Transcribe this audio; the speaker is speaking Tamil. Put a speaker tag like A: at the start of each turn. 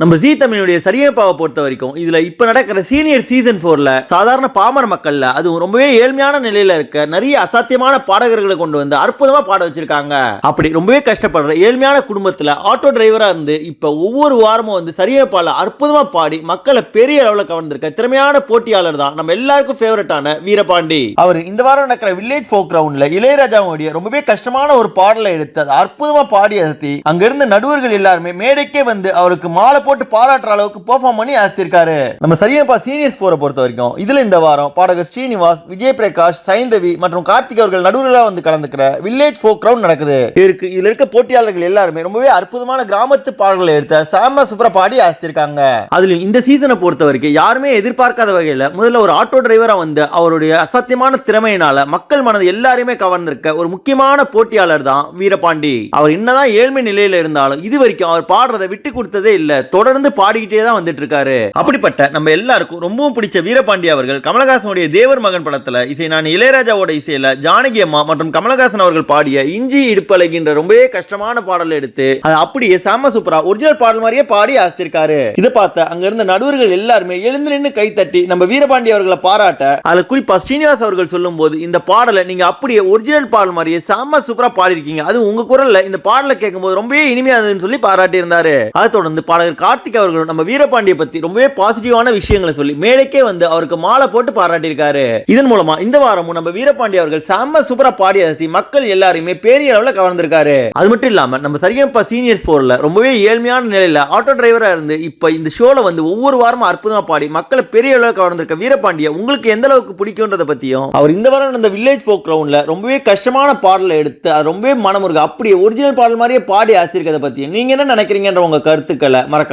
A: நம்ம ஜி தமிழுடைய சரியப்பாவை பொறுத்த வரைக்கும் இதுல இப்ப நடக்கிற சீனியர் சீசன் போர்ல சாதாரண பாமர மக்கள்ல அதுவும் ரொம்பவே ஏழ்மையான நிலையில இருக்க நிறைய அசாத்தியமான பாடகர்களை கொண்டு வந்து அற்புதமா பாட வச்சிருக்காங்க. அப்படி ரொம்பவே கஷ்டப்படுற ஏழ்மையான குடும்பத்துல ஆட்டோ டிரைவரா இருந்து இப்ப ஒவ்வொரு வாரமும் வந்து சரியப்பால அற்புதமா பாடி மக்களை பெரிய அளவுல கவர்ந்திருக்க திறமையான போட்டியாளர் தான் நம்ம எல்லாருக்கும் ஃபேவரட்டான வீரபாண்டி. அவர் இந்த வாரம் நடக்கிற வில்லேஜ் ஃபோக் கிரவுண்ட்ல இளையராஜாவுடைய ரொம்பவே கஷ்டமான ஒரு பாடலை எடுத்து அற்புதமா பாடி அசத்தி அங்கிருந்த நடுவர்கள் எல்லாருமே மேடைக்கே வந்து அவருக்கு மாலை போட்டு பாராட்டுற அளவுக்கு பெர்ஃபார்ம் பண்ணி அசத்திருக்காரு நம்ம சரியப்பா சீனியர்ஸ் போரை பொறுத்த வரைக்கும் இதுல இந்த வாரம் பாடகர் ஸ்ரீனிவாஸ் விஜய் பிரகாஷ் சைந்தவி மற்றும் கார்த்திக் அவர்கள் நடுவில் வந்து கலந்துக்கிற வில்லேஜ் ஃபோக் கிரவுண்ட் நடக்குது. இருக்கு. இதுல இருக்க போட்டியாளர்கள் எல்லாருமே ரொம்பவே அற்புதமான கிராமத்து பாடல்களை எடுத்த சாம சூப்பரா பாடி அசத்திருக்காங்க அதுலயும் இந்த சீசனை பொறுத்த வரைக்கும் யாருமே எதிர்பார்க்காத வகையில முதல்ல ஒரு ஆட்டோ டிரைவரா வந்து அவருடைய அசாத்தியமான திறமையினால மக்கள் மனதை எல்லாருமே கவர்ந்திருக்க ஒரு முக்கியமான போட்டியாளர் தான் வீரபாண்டி. அவர் என்னதான் ஏழ்மை நிலையில இருந்தாலும் இது வரைக்கும் அவர் பாடுறதை விட்டு கொடுத்ததே இல்லை. தொடர்ந்து பாடிக்கிட்டே தான் வந்துட்டு இருக்காரு அப்படிப்பட்ட நம்ம எல்லாருக்கும் ரொம்பவும் பிடிச்ச வீரபாண்டி அவர்கள் கமலஹாசனுடைய தேவர் மகன் படத்துல இசை நான் இளையராஜாவோட இசையில ஜானகி அம்மா மற்றும் கமலஹாசன் அவர்கள் பாடிய இஞ்சி இடுப்பழகின்ற ரொம்பவே கஷ்டமான பாடல் எடுத்து அது அப்படியே சாம சூப்பரா ஒரிஜினல் பாடல் மாதிரியே பாடி ஆசித்திருக்காரு. இதை பார்த்த அங்க இருந்த நடுவர்கள் எல்லாருமே எழுந்து நின்று கை தட்டி நம்ம வீரபாண்டி அவர்களை பாராட்ட அதுல குறிப்பா ஸ்ரீனிவாஸ் அவர்கள் சொல்லும் போது இந்த பாடலை நீங்க அப்படியே ஒரிஜினல் பாடல் மாதிரியே சாம சூப்பரா பாடிருக்கீங்க அது உங்க குரல்ல இந்த பாடலை கேட்கும்போது ரொம்பவே இனிமையா இருந்ததுன்னு சொல்லி பாராட்டி இருந்தாரு அதை தொடர்ந்து பாடகர் கார்த்திக் அவர்களும் நம்ம வீரபாண்டியை பத்தி ரொம்பவே பாசிட்டிவான விஷயங்களை சொல்லி மேடைக்கே வந்து அவருக்கு மாலை போட்டு பாராட்டியிருக்காரு. இதன் மூலமா இந்த வாரமும் நம்ம வீரபாண்டிய அவர்கள் செம்ம சூப்பரா பாடி அசத்தி மக்கள் எல்லாரையுமே பெரிய அளவுல கவர்ந்திருக்காரு. அது மட்டும் இல்லாம நம்ம சரியப்பா சீனியர்ஸ் போர்ல ரொம்பவே ஏழ்மையான நிலையில ஆட்டோ டிரைவரா இருந்து இப்ப இந்த ஷோல வந்து ஒவ்வொரு வாரமும் அற்புதமா பாடி மக்களை பெரிய அளவில் கவர்ந்திருக்க வீரபாண்டிய உங்களுக்கு எந்த அளவுக்கு பிடிக்கும்ன்றத பத்தியும் அவர் இந்த வாரம் இந்த வில்லேஜ் ஃபோக் கிரவுண்ட்ல ரொம்பவே கஷ்டமான பாடலை எடுத்து அது ரொம்பவே மனமுருக அப்படியே ஒரிஜினல் பாடல் மாதிரியே பாடி ஆசிரியதை பத்தியும் நீங்க என்ன நினைக்கிறீங்கன்ற உங்க கருத்துக்களை மறக்க